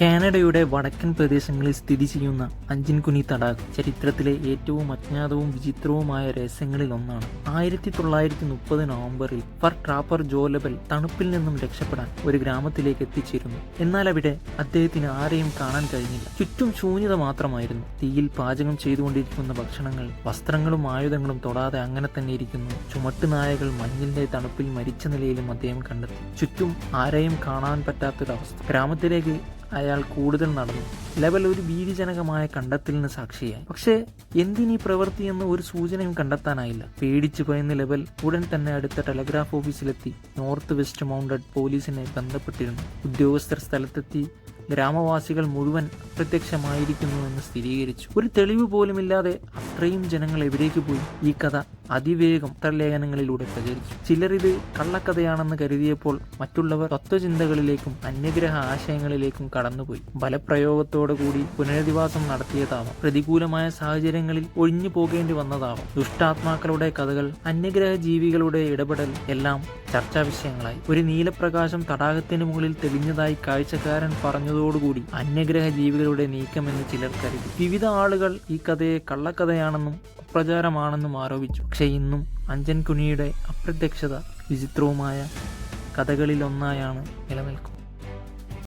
കാനഡയുടെ വടക്കൻ പ്രദേശങ്ങളിൽ സ്ഥിതി ചെയ്യുന്ന അഞ്ചിൻകുനി തടാകം ചരിത്രത്തിലെ ഏറ്റവും അജ്ഞാതവും വിചിത്രവുമായ രഹസ്യങ്ങളിൽ ഒന്നാണ്. ആയിരത്തി തൊള്ളായിരത്തി മുപ്പത് നവംബറിൽ ഫർ ട്രാപ്പർ ജോലബൽ തണുപ്പിൽ നിന്നും രക്ഷപ്പെടാൻ ഒരു ഗ്രാമത്തിലേക്ക് എത്തിച്ചേരുന്നു. എന്നാൽ അവിടെ അദ്ദേഹത്തിന് ആരെയും കാണാൻ കഴിഞ്ഞില്ല. ചുറ്റും ശൂന്യത മാത്രമായിരുന്നു. തീയിൽ പാചകം ചെയ്തുകൊണ്ടിരിക്കുന്ന ഭക്ഷണങ്ങൾ വസ്ത്രങ്ങളും ആയുധങ്ങളും തൊടാതെ അങ്ങനെ തന്നെ ഇരിക്കുന്നു. ചുമട്ടുനായകൾ മഞ്ഞിന്റെ തണുപ്പിൽ മരിച്ച നിലയിലും അദ്ദേഹം കണ്ടെത്തി. ചുറ്റും ആരെയും കാണാൻ പറ്റാത്തൊരവസ്ഥ. ഗ്രാമത്തിലേക്ക് അയാൾ കൂടുതൽ നടന്നു. ലെവൽ ഒരു ഭീതിജനകമായ കണ്ടെത്തലിന് സാക്ഷിയായി. പക്ഷേ എന്തിനീ പ്രവൃത്തി എന്ന് ഒരു സൂചനയും കണ്ടെത്താനായില്ല. പേടിച്ചു ഭയന്ന ലെവൽ ഉടൻ തന്നെ അടുത്ത ടെലഗ്രാഫ് ഓഫീസിലെത്തി. നോർത്ത് വെസ്റ്റ് മൗണ്ടഡ് പോലീസിനെ ബന്ധപ്പെട്ടിരുന്നു. ഉദ്യോഗസ്ഥർ സ്ഥലത്തെത്തി. ഗ്രാമവാസികൾ മുഴുവൻ അപ്രത്യക്ഷമായിരിക്കുന്നുവെന്ന് സ്ഥിരീകരിച്ചു. ഒരു തെളിവ് പോലുമില്ലാതെ അത്രയും ജനങ്ങൾ എവിടേക്ക് പോയി? ഈ കഥ അതിവേഗം പത്രലേഖനങ്ങളിലൂടെ പ്രചരിച്ചു. ചിലർ ഇത് കള്ളക്കഥയാണെന്ന് കരുതിയപ്പോൾ മറ്റുള്ളവർ തത്വചിന്തകളിലേക്കും അന്യഗ്രഹ ആശയങ്ങളിലേക്കും കടന്നുപോയി. ബലപ്രയോഗത്തോടു കൂടി പുനരധിവാസം നടത്തിയതാവാം പ്രതികൂലമായ സാഹചര്യങ്ങളിൽ ഒഴിഞ്ഞു പോകേണ്ടി വന്നതാവാം ദുഷ്ടാത്മാക്കളുടെ കഥകൾ അന്യഗ്രഹ ജീവികളുടെ ഇടപെടൽ എല്ലാം ചർച്ചാ വിഷയങ്ങളായി. ഒരു നീലപ്രകാശം തടാകത്തിന് മുകളിൽ തെളിഞ്ഞതായി കാഴ്ചക്കാരൻ പറഞ്ഞതോടുകൂടി അന്യഗ്രഹ ജീവികളുടെ നീക്കമെന്ന് ചിലർ കരുതി. വിവിധ ആളുകൾ ഈ കഥയെ കള്ളക്കഥയാണെന്നും അപ്രചാരമാണെന്നും ആരോപിച്ചു. പക്ഷേ ഇന്നും അഞ്ചൻ കുനിയുടെ അപ്രത്യക്ഷത വിചിത്രവുമായ കഥകളിലൊന്നായാണ് നിലനിൽക്കുന്നത്.